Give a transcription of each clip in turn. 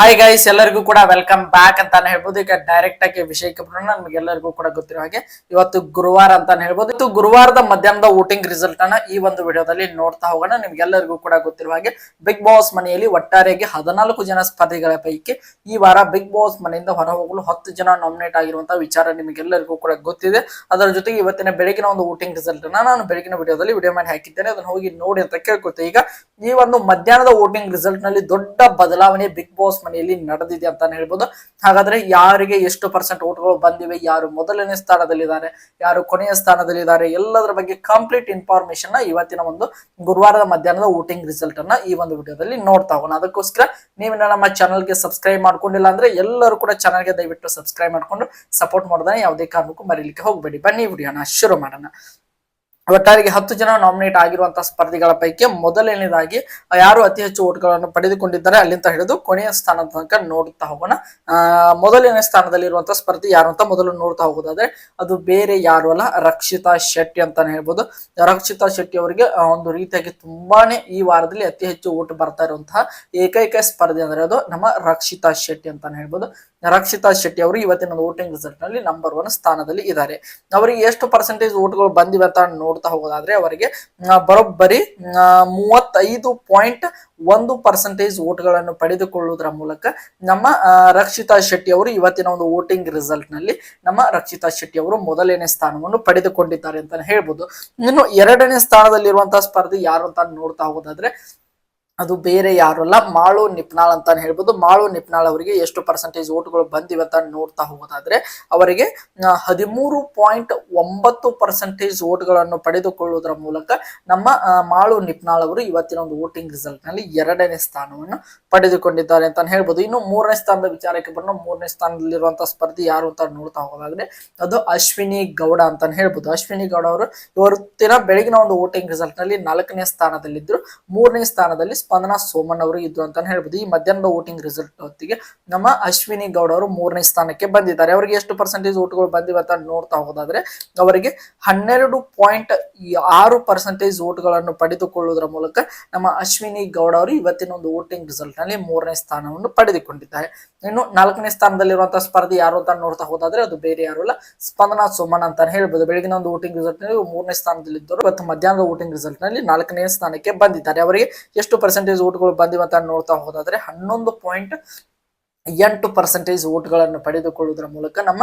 Hi guys ಎಲ್ಲರಿಗೂ ಕೂಡ welcome back ಅಂತಾನೆ ಹೇಳ್ಬೋದು. ಈಗ ಡೈರೆಕ್ಟ್ ಆಗಿ ವಿಷಯಕ್ಕೆ ಬರೋಣ ನಮ್ಗೆಲ್ಲರಿಗೂ ಕೂಡ ಗೊತ್ತಿರೋ ಹಾಗೆ ಇವತ್ತು ಗುರುವಾರ ಅಂತಾನೆ ಹೇಳ್ಬೋದು. ಇವತ್ತು ಗುರುವಾರದ ಮಧ್ಯಾಹ್ನದ ವೋಟಿಂಗ್ ರಿಸಲ್ಟ್ ಅನ್ನ ಈ ಒಂದು ವಿಡಿಯೋದಲ್ಲಿ ನೋಡ್ತಾ ಹೋಗೋಣ. ನಿಮ್ಗೆಲ್ಲರಿಗೂ ಕೂಡ ಗೊತ್ತಿರುವ ಹಾಗೆ ಬಿಗ್ ಬಾಸ್ ಮನೆಯಲ್ಲಿ ಒಟ್ಟಾರೆಯಾಗಿ ಹದಿನಾಲ್ಕು ಜನ ಸ್ಪರ್ಧಿಗಳ ಪೈಕಿ ಈ ವಾರ ಬಿಗ್ ಬಾಸ್ ಮನೆಯಿಂದ ಹೊರ ಹೋಗಲು ಹತ್ತು ಜನ ನಾಮಿನೇಟ್ ಆಗಿರುವಂತಹ ವಿಚಾರ ನಿಮಗೆಲ್ಲರಿಗೂ ಕೂಡ ಗೊತ್ತಿದೆ. ಅದರ ಜೊತೆಗೆ ಇವತ್ತಿನ ಬೆಳಗಿನ ಒಂದು ವೋಟಿಂಗ್ ರಿಸಲ್ಟ್ ಅನ್ನ ನಾನು ಬೆಳಗಿನ ವಿಡಿಯೋದಲ್ಲಿ ವಿಡಿಯೋ ಮಾಡಿ ಹಾಕಿದ್ದೇನೆ. ಅದನ್ನ ಹೋಗಿ ನೋಡಿ ಅಂತ ಕೇಳ್ಕೊಳ್ತೇವೆ. ಈಗ ಈ ಒಂದು ಮಧ್ಯಾಹ್ನದ ವೋಟಿಂಗ್ ರಿಸಲ್ಟ್ನಲ್ಲಿ ದೊಡ್ಡ ಬದಲಾವಣೆ ಬಿಗ್ ಬಾಸ್ ಮನೆಯಲ್ಲಿ ನಡೆದಿದೆ ಅಂತಾನೆ ಹೇಳ್ಬೋದು. ಹಾಗಾದ್ರೆ ಯಾರಿಗೆ ಎಷ್ಟು ಪರ್ಸೆಂಟ್ ಓಟ್ಗಳು ಬಂದಿವೆ, ಯಾರು ಮೊದಲನೇ ಸ್ಥಾನದಲ್ಲಿದ್ದಾರೆ, ಯಾರು ಕೊನೆಯ ಸ್ಥಾನದಲ್ಲಿದ್ದಾರೆ, ಎಲ್ಲದರ ಬಗ್ಗೆ ಕಂಪ್ಲೀಟ್ ಇನ್ಫಾರ್ಮೇಶನ್ನ ಇವತ್ತಿನ ಒಂದು ಗುರುವಾರದ ಮಧ್ಯಾಹ್ನದ ವೋಟಿಂಗ್ ರಿಸಲ್ಟ್ ಅನ್ನ ಈ ಒಂದು ವಿಡಿಯೋದಲ್ಲಿ ನೋಡ್ತಾ ಹೋಗೋಣ. ಅದಕ್ಕೋಸ್ಕರ ನೀವು ನಮ್ಮ ಚಾನಲ್ಗೆ ಸಬ್ಸ್ಕ್ರೈಬ್ ಮಾಡ್ಕೊಂಡಿಲ್ಲ ಅಂದ್ರೆ ಎಲ್ಲರೂ ಕೂಡ ಚಾನಲ್ಗೆ ದಯವಿಟ್ಟು ಸಬ್ಸ್ಕ್ರೈಬ್ ಮಾಡ್ಕೊಂಡು ಸಪೋರ್ಟ್ ಮಾಡೋದನ್ನ ಯಾವುದೇ ಕಾರಣಕ್ಕೂ ಮರೀಲಿಕ್ಕೆ ಹೋಗಬೇಡಿ. ಬನ್ನಿ ವಿಡಿಯೋನ ಶುರು ಮಾಡೋಣ. ಒಟ್ಟಾರೆಗೆ ಹತ್ತು ಜನ ನಾಮಿನೇಟ್ ಆಗಿರುವಂತಹ ಸ್ಪರ್ಧಿಗಳ ಪೈಕಿ ಮೊದಲನೇದಾಗಿ ಯಾರು ಅತಿ ಹೆಚ್ಚು ಓಟ್ಗಳನ್ನು ಪಡೆದುಕೊಂಡಿದ್ದಾರೆ ಅಲ್ಲಿಂದ ಹಿಡಿದು ಕೊನೆಯ ಸ್ಥಾನದ ತನಕ ನೋಡುತ್ತಾ ಹೋಗೋಣ. ಮೊದಲನೇ ಮೊದಲನೇ ಸ್ಥಾನದಲ್ಲಿರುವಂತಹ ಸ್ಪರ್ಧಿ ಯಾರು ಅಂತ ಮೊದಲು ನೋಡ್ತಾ ಹೋಗೋದಾದ್ರೆ, ಅದು ಬೇರೆ ಯಾರು ಅಲ್ಲ, ರಕ್ಷಿತಾ ಶೆಟ್ಟಿ ಅಂತಾನೆ ಹೇಳ್ಬೋದು. ರಕ್ಷಿತಾ ಶೆಟ್ಟಿ ಅವರಿಗೆ ಒಂದು ರೀತಿಯಾಗಿ ತುಂಬಾನೇ ಈ ವಾರದಲ್ಲಿ ಅತಿ ಹೆಚ್ಚು ಓಟ್ ಬರ್ತಾ ಇರುವಂತಹ ಏಕೈಕ ಸ್ಪರ್ಧೆ ಅಂದ್ರೆ ಅದು ನಮ್ಮ ರಕ್ಷಿತಾ ಶೆಟ್ಟಿ ಅಂತಾನೆ ಹೇಳ್ಬೋದು. ರಕ್ಷಿತಾ ಶೆಟ್ಟಿ ಅವರು ಇವತ್ತಿನ ವೋಟಿಂಗ್ ರಿಸಲ್ಟ್ನಲ್ಲಿ ನಂಬರ್ ಒನ್ ಸ್ಥಾನದಲ್ಲಿ ಇದ್ದಾರೆ. ಅವರಿಗೆ ಎಷ್ಟು ಪರ್ಸೆಂಟೇಜ್ ಓಟ್ಗಳು ಬಂದಿವೆ ಅಂತ ನೋಡ್ತಾ ಹೋಗೋದಾದ್ರೆ ಅವರಿಗೆ ಬರೋಬ್ಬರಿ ಮೂವತ್ತೈದು ಪಾಯಿಂಟ್ ಒಂದು ಪರ್ಸೆಂಟೇಜ್ ಓಟ್ಗಳನ್ನು ಪಡೆದುಕೊಳ್ಳುವುದರ ಮೂಲಕ ನಮ್ಮ ರಕ್ಷಿತಾ ಶೆಟ್ಟಿ ಅವರು ಇವತ್ತಿನ ಒಂದು ವೋಟಿಂಗ್ ರಿಸಲ್ಟ್ನಲ್ಲಿ ನಮ್ಮ ರಕ್ಷಿತಾ ಶೆಟ್ಟಿ ಅವರು ಮೊದಲನೇ ಸ್ಥಾನವನ್ನು ಪಡೆದುಕೊಂಡಿದ್ದಾರೆ ಅಂತಾನೆ ಹೇಳ್ಬೋದು. ಇನ್ನು ಎರಡನೇ ಸ್ಥಾನದಲ್ಲಿರುವಂತಹ ಸ್ಪರ್ಧಿ ಯಾರು ಅಂತ ನೋಡ್ತಾ ಹೋಗೋದಾದ್ರೆ ಅದು ಬೇರೆ ಯಾರು ಅಲ್ಲ ಮಾಳು ನಿಪ್ನಾಳ್ ಅಂತಾನೆ ಹೇಳ್ಬೋದು. ಮಾಳು ನಿಪ್ನಾಳ್ ಅವರಿಗೆ ಎಷ್ಟು ಪರ್ಸೆಂಟೇಜ್ ಓಟ್ಗಳು ಬಂದಿವೆ ಅಂತ ನೋಡ್ತಾ ಹೋಗೋದಾದ್ರೆ, ಅವರಿಗೆ ಹದಿಮೂರು ಪಾಯಿಂಟ್ ಒಂಬತ್ತು ಪರ್ಸೆಂಟೇಜ್ ಓಟ್ಗಳನ್ನು ಪಡೆದುಕೊಳ್ಳುವುದರ ಮೂಲಕ ನಮ್ಮ ಮಾಳು ನಿಪ್ನಾಳ್ ಅವರು ಇವತ್ತಿನ ಒಂದು ವೋಟಿಂಗ್ ರಿಸಲ್ಟ್ನಲ್ಲಿ ಎರಡನೇ ಸ್ಥಾನವನ್ನು ಪಡೆದುಕೊಂಡಿದ್ದಾರೆ ಅಂತ ಹೇಳ್ಬೋದು. ಇನ್ನು ಮೂರನೇ ಸ್ಥಾನದ ವಿಚಾರಕ್ಕೆ ಬರೋಣ. ಮೂರನೇ ಸ್ಥಾನದಲ್ಲಿರುವಂತಹ ಸ್ಪರ್ಧಿ ಯಾರು ಅಂತ ನೋಡ್ತಾ ಹೋಗೋದಾದ್ರೆ, ಅದು ಅಶ್ವಿನಿ ಗೌಡ ಅಂತಾನೆ ಹೇಳ್ಬೋದು. ಅಶ್ವಿನಿ ಗೌಡ ಅವರು ಇವತ್ತಿನ ಬೆಳಗಿನ ಒಂದು ವೋಟಿಂಗ್ ರಿಸಲ್ಟ್ನಲ್ಲಿ ನಾಲ್ಕನೇ ಸ್ಥಾನದಲ್ಲಿದ್ದರು. ಮೂರನೇ ಸ್ಥಾನದಲ್ಲಿ ಸ್ಪಂದನಾ ಸೋಮಣ್ಣ ಅವರು ಇದ್ರು ಅಂತಾನೆ ಹೇಳ್ಬೋದು. ಈ ಮಧ್ಯಾಹ್ನದ ವೋಟಿಂಗ್ ರಿಸಲ್ಟ್ ಹೊತ್ತಿಗೆ ನಮ್ಮ ಅಶ್ವಿನಿ ಗೌಡ ಅವರು ಮೂರನೇ ಸ್ಥಾನಕ್ಕೆ ಬಂದಿದ್ದಾರೆ. ಅವರಿಗೆ ಎಷ್ಟು ಪರ್ಸೆಂಟೇಜ್ ಓಟ್ಗಳು ಬಂದಿವೆ ಅಂತ ನೋಡ್ತಾ ಹೋಗೋದಾದ್ರೆ ಅವರಿಗೆ ಹನ್ನೆರಡು ಪಾಯಿಂಟ್ ಆರು ಪರ್ಸೆಂಟೇಜ್ ಓಟ್ಗಳನ್ನು ಪಡೆದುಕೊಳ್ಳುವುದರ ಮೂಲಕ ನಮ್ಮ ಅಶ್ವಿನಿ ಗೌಡ ಅವರು ಇವತ್ತಿನ ಒಂದು ವೋಟಿಂಗ್ ರಿಸಲ್ಟ್ನಲ್ಲಿ ಮೂರನೇ ಸ್ಥಾನವನ್ನು ಪಡೆದುಕೊಂಡಿದ್ದಾರೆ. ಇನ್ನು ನಾಲ್ಕನೇ ಸ್ಥಾನದಲ್ಲಿರುವಂತಹ ಸ್ಪರ್ಧೆ ಯಾರು ಅಂತ ನೋಡ್ತಾ ಹೋದಾದ್ರೆ ಅದು ಬೇರೆ ಯಾರು ಅಲ್ಲ, ಸ್ಪಂದನಾ ಸೋಮಣ್ಣ ಅಂತ ಹೇಳ್ಬೋದು. ಬೆಳಗಿನ ಒಂದು ವೋಟಿಂಗ್ ರಿಸಲ್ಟ್ನಲ್ಲಿ ಮೂರನೇ ಸ್ಥಾನದಲ್ಲಿದ್ದರು ಇವತ್ತು ಮಧ್ಯಾಹ್ನದ ವೋಟಿಂಗ್ ರಿಸಲ್ಟ್ನಲ್ಲಿ ನಾಲ್ಕನೇ ಸ್ಥಾನಕ್ಕೆ ಬಂದಿದ್ದಾರೆ. ಅವರಿಗೆ ಎಷ್ಟು ಪರ್ಸೆಂಟೇಜ್ ಓಟ್ಗಳು ಬಂದಿವೆ ಅಂತ ನೋಡ್ತಾ ಹೋದಾದ್ರೆ ಹನ್ನೊಂದು ಪಾಯಿಂಟ್ ಎಂಟು ಪರ್ಸೆಂಟೇಜ್ ಓಟ್ಗಳನ್ನು ಪಡೆದುಕೊಳ್ಳುವುದರ ಮೂಲಕ ನಮ್ಮ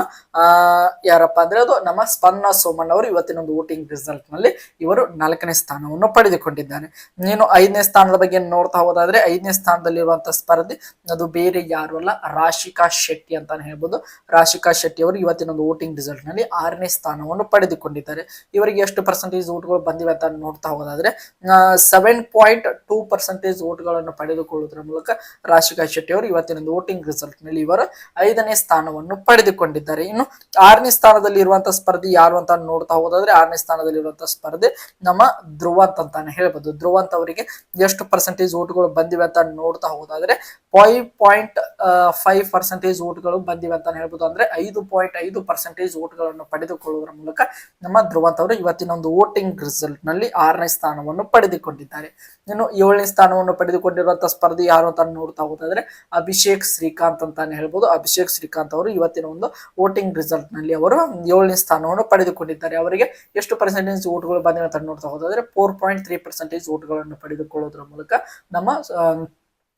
ಯಾರಪ್ಪ ಅಂದ್ರೆ ಅದು ನಮ್ಮ ಸ್ಪನ್ನ ಸೋಮಣ್ಣ ಅವರು ಇವತ್ತಿನ ಒಂದು ವೋಟಿಂಗ್ ರಿಸಲ್ಟ್ನಲ್ಲಿ ಇವರು ನಾಲ್ಕನೇ ಸ್ಥಾನವನ್ನು ಪಡೆದುಕೊಂಡಿದ್ದಾರೆ. ನೀನು ಐದನೇ ಸ್ಥಾನದ ಬಗ್ಗೆ ನೋಡ್ತಾ ಹೋದಾದ್ರೆ ಐದನೇ ಸ್ಥಾನದಲ್ಲಿರುವಂತಹ ಸ್ಪರ್ಧಿ, ಅದು ಬೇರೆ ಯಾರು ಅಲ್ಲ, ರಾಶಿಕಾ ಶೆಟ್ಟಿ ಅಂತಾನೆ ಹೇಳ್ಬೋದು. ರಾಶಿಕಾ ಶೆಟ್ಟಿ ಅವರು ಇವತ್ತಿನ ಒಂದು ವೋಟಿಂಗ್ ರಿಸಲ್ಟ್ನಲ್ಲಿ ಆರನೇ ಸ್ಥಾನವನ್ನು ಪಡೆದುಕೊಂಡಿದ್ದಾರೆ. ಇವರಿಗೆ ಎಷ್ಟು ಪರ್ಸೆಂಟೇಜ್ ಓಟ್ಗಳು ಬಂದಿವೆ ಅಂತ ನೋಡ್ತಾ ಹೋದಾದ್ರೆ ಸೆವೆನ್ ಪಾಯಿಂಟ್ ಟೂ ಪರ್ಸೆಂಟೇಜ್ ಓಟ್ಗಳನ್ನು ಪಡೆದುಕೊಳ್ಳುವುದರ ಮೂಲಕ ರಾಶಿಕಾ ಶೆಟ್ಟಿ ಅವರು ಇವತ್ತಿನ ಒಂದು ವೋಟಿಂಗ್ ರಿಸಲ್ಟ್ನಲ್ಲಿ ಇವರು ಐದನೇ ಸ್ಥಾನವನ್ನು ಪಡೆದುಕೊಂಡಿದ್ದಾರೆ. ಇನ್ನು ಆರನೇ ಸ್ಥಾನದಲ್ಲಿ ಇರುವಂತಹ ಸ್ಪರ್ಧಿ ಯಾರು ಅಂತ ನೋಡ್ತಾ ಹೋದಾದ್ರೆ ಆರನೇ ಸ್ಥಾನದಲ್ಲಿ ಇರುವಂತಹ ಸ್ಪರ್ಧೆ ನಮ್ಮ ಧ್ರುವಂತ್ ಅಂತಾನೆ ಹೇಳ್ಬೋದು. ಧ್ರುವಂತ್ ಅವರಿಗೆ ಎಷ್ಟು ಪರ್ಸೆಂಟೇಜ್ ಓಟ್ಗಳು ಬಂದಿವೆ ಅಂತ ನೋಡ್ತಾ ಹೋದಾದ್ರೆ ಫೈವ್ ಪಾಯಿಂಟ್ ಫೈವ್ ಪರ್ಸೆಂಟೇಜ್ ಓಟ್ಗಳು ಬಂದಿವೆ ಅಂತ ಹೇಳ್ಬೋದು. ಅಂದ್ರೆ ಐದು ಪಾಯಿಂಟ್ ಐದು ಪರ್ಸೆಂಟೇಜ್ ಓಟ್ಗಳನ್ನು ಪಡೆದುಕೊಳ್ಳುವುದರ ಮೂಲಕ ನಮ್ಮ ಧ್ರುವಂತ್ ಅವರು ಇವತ್ತಿನ ಒಂದು ವೋಟಿಂಗ್ ರಿಸಲ್ಟ್ನಲ್ಲಿ ಆರನೇ ಸ್ಥಾನವನ್ನು ಪಡೆದುಕೊಂಡಿದ್ದಾರೆ. ಇನ್ನು ಏಳನೇ ಸ್ಥಾನವನ್ನು ಪಡೆದುಕೊಂಡಿರುವಂತಹ ಸ್ಪರ್ಧಿ ಯಾರು ಅಂತ ನೋಡ್ತಾ ಹೋದಾದ್ರೆ ಅಭಿಷೇಕ್ ಶ್ರೀಕಾಂತ್ ಅಂತಾನೆ ಹೇಳ್ಬೋದು. ಅಭಿಷೇಕ್ ಶ್ರೀಕಾಂತ್ ಅವರು ಇವತ್ತಿನ ಒಂದು ವೋಟಿಂಗ್ ರಿಸಲ್ಟ್ನಲ್ಲಿ ಅವರು ಏಳನೇ ಸ್ಥಾನವನ್ನು ಪಡೆದುಕೊಂಡಿದ್ದಾರೆ. ಅವರಿಗೆ ಎಷ್ಟು ಪರ್ಸೆಂಟೇಜ್ ಓಟ್ಗಳು ಬಂದಿವೆ ಅಂತ ನೋಡ್ತಾ ಹೋದ್ರೆ ಫೋರ್ ಪಾಯಿಂಟ್ ತ್ರೀ ಪರ್ಸೆಂಟೇಜ್ ಓಟ್ಗಳನ್ನು ಪಡೆದುಕೊಳ್ಳೋದ್ರ ಮೂಲಕ ನಮ್ಮ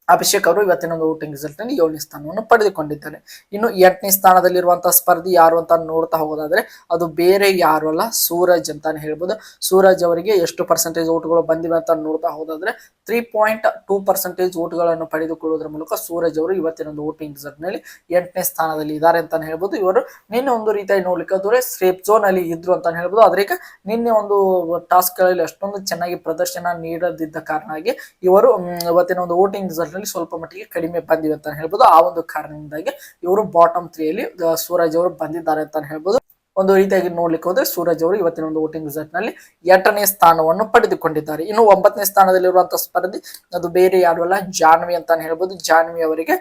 ಅಭಿಷೇಕ್ ಅವರು ಇವತ್ತಿನ ಒಂದು ವೋಟಿಂಗ್ ರಿಸಲ್ಟ್ನಲ್ಲಿ ಏಳನೇ ಸ್ಥಾನವನ್ನು ಪಡೆದುಕೊಂಡಿದ್ದಾರೆ. ಇನ್ನು ಎಂಟನೇ ಸ್ಥಾನದಲ್ಲಿರುವಂತಹ ಸ್ಪರ್ಧಿ ಯಾರು ಅಂತ ನೋಡ್ತಾ ಹೋಗೋದಾದ್ರೆ, ಅದು ಬೇರೆ ಯಾರು ಅಲ್ಲ, ಸೂರಜ್ ಅಂತಾನೆ ಹೇಳ್ಬೋದು. ಸೂರಜ್ ಅವರಿಗೆ ಎಷ್ಟು ಪರ್ಸೆಂಟೇಜ್ ಓಟ್ಗಳು ಬಂದಿವೆ ಅಂತ ನೋಡ್ತಾ ಹೋದಾದ್ರೆ ತ್ರೀ ಪಾಯಿಂಟ್ ಟೂ ಪರ್ಸೆಂಟೇಜ್ ಓಟ್ಗಳನ್ನು ಪಡೆದುಕೊಳ್ಳುವುದರ ಮೂಲಕ ಸೂರಜ್ ಅವರು ಇವತ್ತಿನ ಒಂದು ವೋಟಿಂಗ್ ರಿಸಲ್ಟ್ನಲ್ಲಿ ಎಂಟನೇ ಸ್ಥಾನದಲ್ಲಿ ಇದ್ದಾರೆ ಅಂತಾನೆ ಹೇಳ್ಬೋದು. ಇವರು ನಿನ್ನೆ ಒಂದು ರೀತಿಯಾಗಿ ನೋಡ್ಲಿಕ್ಕೆ ಹೋದ್ರೆ ಸೇಫ್ ಝೋನ್ ಅಲ್ಲಿ ಇದ್ರು ಅಂತಾನೆ ಹೇಳ್ಬೋದು. ಆದ್ರೆ ನಿನ್ನೆ ಒಂದು ಟಾಸ್ಕ್ಗಳಲ್ಲಿ ಅಷ್ಟೊಂದು ಚೆನ್ನಾಗಿ ಪ್ರದರ್ಶನ ನೀಡದಿದ್ದ ಕಾರಣವಾಗಿ ಇವರು ಇವತ್ತಿನ ಒಂದು ವೋಟಿಂಗ್ ರಿಸಲ್ಟ್ ನಲ್ಲಿ ಸ್ವಲ್ಪ ಮಟ್ಟಿಗೆ ಕಡಿಮೆ ಬಂದಿವೆ ಅಂತ ಹೇಳ್ಬೋದು. ಆ ಒಂದು ಕಾರಣದಿಂದಾಗಿ ಇವರು ಬಾಟಮ್ ತ್ರೀಯಲ್ಲಿ ಸೂರಜ್ ಅವರು ಬಂದಿದ್ದಾರೆ ಅಂತ ಹೇಳ್ಬೋದು. ಒಂದು ರೀತಿಯಾಗಿ ನೋಡ್ಲಿಕ್ಕೆ ಹೋದ್ರೆ ಸೂರಜ್ ಅವರು ಇವತ್ತಿನ ಒಂದು ವೋಟಿಂಗ್ ರಿಸಲ್ಟ್ನಲ್ಲಿ ಎಂಟನೇ ಸ್ಥಾನವನ್ನು ಪಡೆದುಕೊಂಡಿದ್ದಾರೆ. ಇನ್ನು ಒಂಬತ್ತನೇ ಸ್ಥಾನದಲ್ಲಿರುವಂತಹ ಸ್ಪರ್ಧಿ, ಅದು ಬೇರೆ ಯಾರು ಅಲ್ಲ, ಜಾನ್ವಿ ಅಂತಾನೆ ಹೇಳ್ಬೋದು. ಜಾನ್ವಿ ಅವರಿಗೆ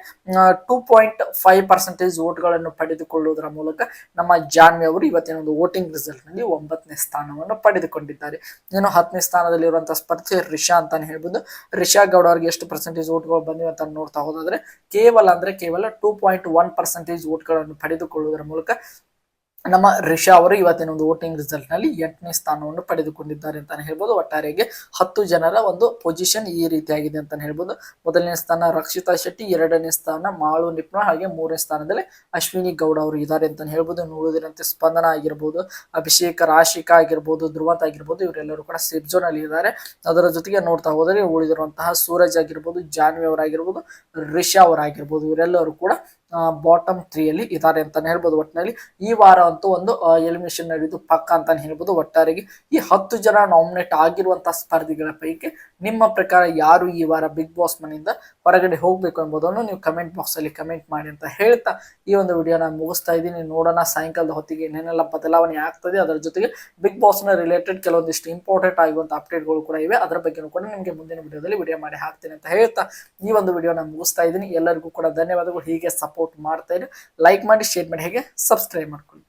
ಟೂ ಪಾಯಿಂಟ್ ಫೈವ್ ಪರ್ಸೆಂಟೇಜ್ ವೋಟ್ಗಳನ್ನು ಪಡೆದುಕೊಳ್ಳುವುದರ ಮೂಲಕ ನಮ್ಮ ಜಾನ್ವಿ ಅವರು ಇವತ್ತಿನ ಒಂದು ವೋಟಿಂಗ್ ರಿಸಲ್ಟ್ನಲ್ಲಿ ಒಂಬತ್ತನೇ ಸ್ಥಾನವನ್ನು ಪಡೆದುಕೊಂಡಿದ್ದಾರೆ. ಇನ್ನು ಹತ್ತನೇ ಸ್ಥಾನದಲ್ಲಿರುವಂತಹ ಸ್ಪರ್ಧಿ ರಿಷಾ ಅಂತಾನೆ ಹೇಳ್ಬೋದು. ರಿಷಾ ಗೌಡ ಅವರಿಗೆ ಎಷ್ಟು ಪರ್ಸೆಂಟೇಜ್ ಓಟ್ಗಳು ಬಂದಿವೆ ಅಂತ ನೋಡ್ತಾ ಹೋದಾದ್ರೆ, ಕೇವಲ ಅಂದ್ರೆ ಕೇವಲ ಟೂ ಪಾಯಿಂಟ್ ಒನ್ ಪರ್ಸೆಂಟೇಜ್ ಓಟ್ಗಳನ್ನು ಪಡೆದುಕೊಳ್ಳುವುದರ ಮೂಲಕ ನಮ್ಮ ರಿಷಾ ಅವರು ಇವತ್ತಿನ ಒಂದು ವೋಟಿಂಗ್ ರಿಸಲ್ಟ್ನಲ್ಲಿ ಎಂಟನೇ ಸ್ಥಾನವನ್ನು ಪಡೆದುಕೊಂಡಿದ್ದಾರೆ ಅಂತಾನೆ ಹೇಳ್ಬೋದು. ಒಟ್ಟಾರೆಗೆ ಹತ್ತು ಜನರ ಒಂದು ಪೊಸಿಷನ್ ಈ ರೀತಿಯಾಗಿದೆ ಅಂತಾನೆ ಹೇಳ್ಬೋದು. ಮೊದಲನೇ ಸ್ಥಾನ ರಕ್ಷಿತಾ ಶೆಟ್ಟಿ, ಎರಡನೇ ಸ್ಥಾನ ಮಾಳು ನಿಪ್ನ ಹಾಗೆ ಮೂರನೇ ಸ್ಥಾನದಲ್ಲಿ ಅಶ್ವಿನಿ ಗೌಡ ಅವರು ಇದ್ದಾರೆ ಅಂತಾನೆ ಹೇಳ್ಬೋದು. ನೋಡುವುದಿರಂತೆ ಸ್ಪಂದನ ಆಗಿರ್ಬೋದು, ಅಭಿಷೇಕ್ ರಾಶಿಕಾ ಆಗಿರ್ಬೋದು, ಧ್ರುವಂತ ಆಗಿರ್ಬೋದು, ಇವರೆಲ್ಲರೂ ಕೂಡ ಸೇಫ್ ಝೋನ್ ಅಲ್ಲಿ ಇದ್ದಾರೆ. ಅದರ ಜೊತೆಗೆ ನೋಡ್ತಾ ಹೋದರೆ ಉಳಿದಿರುವಂತಹ ಸೂರಜ್ ಆಗಿರ್ಬೋದು, ಜಾನ್ವಿ ಅವರಾಗಿರ್ಬೋದು, ರಿಷಾ ಅವರಾಗಿರ್ಬೋದು, ಇವರೆಲ್ಲರೂ ಕೂಡ ಬಾಟಮ್ ತ್ರೀಯಲ್ಲಿ ಇದ್ದಾರೆ ಅಂತಾನೆ ಹೇಳ್ಬೋದು. ಒಟ್ಟಿನಲ್ಲಿ ಈ ವಾರ ಅಂತೂ ಒಂದು ಎಲಿಮಿನೇಷನ್ ನಡೆಯುವುದು ಪಕ್ಕ ಅಂತಾನೆ ಹೇಳ್ಬೋದು. ಒಟ್ಟಾರೆಗೆ ಈ ಹತ್ತು ಜನ ನಾಮಿನೇಟ್ ಆಗಿರುವಂತಹ ಸ್ಪರ್ಧಿಗಳ ಪೈಕಿ ನಿಮ್ಮ ಪ್ರಕಾರ ಯಾರು ಈ ವಾರ ಬಿಗ್ ಬಾಸ್ ಮನೆಯಿಂದ ಹೊರಗಡೆ ಹೋಗ್ಬೇಕು ಎಂಬುದನ್ನು ನೀವು ಕಮೆಂಟ್ ಬಾಕ್ಸ್ ಅಲ್ಲಿ ಕಮೆಂಟ್ ಮಾಡಿ ಅಂತ ಹೇಳ್ತಾ ಈ ಒಂದು ವಿಡಿಯೋ ನಾನು ಮುಗಿಸ್ತಾ ಇದ್ದೀನಿ. ನೋಡೋಣ, ಸಾಯಂಕಾಲದ ಹೊತ್ತಿಗೆ ಏನೇನೆಲ್ಲ ಬದಲಾವಣೆ ಆಗ್ತದೆ. ಅದರ ಜೊತೆಗೆ ಬಿಗ್ ಬಾಸ್ನ ರಿಲೇಟೆಡ್ ಕೆಲವೊಂದಿಷ್ಟು ಇಂಪಾರ್ಟೆಂಟ್ ಆಗಿರುವಂತಹ ಅಪ್ಡೇಟ್ಗಳು ಕೂಡ ಇವೆ. ಅದರ ಬಗ್ಗೆನೂ ಕೂಡ ನಿಮಗೆ ಮುಂದಿನ ವಿಡಿಯೋದಲ್ಲಿ ವಿಡಿಯೋ ಮಾಡಿ ಹಾಕ್ತೀನಿ ಅಂತ ಹೇಳ್ತಾ ಈ ಒಂದು ವಿಡಿಯೋ ನಾನು ಮುಗಿಸ್ತಾ ಇದ್ದೀನಿ. ಎಲ್ಲರಿಗೂ ಕೂಡ ಧನ್ಯವಾದಗಳು. ಹೀಗೆ ಸಪೋರ್ಟ್ ಮಾಡ್ತಾ ಇರಿ. ಲೈಕ್ ಮಾಡಿ ಶೇರ್ ಮಾಡಿ ಹೇಗೆ ಸಬ್ಸ್ಕ್ರೈಬ್ ಮಾಡ್ಕೊಳ್ಳಿ.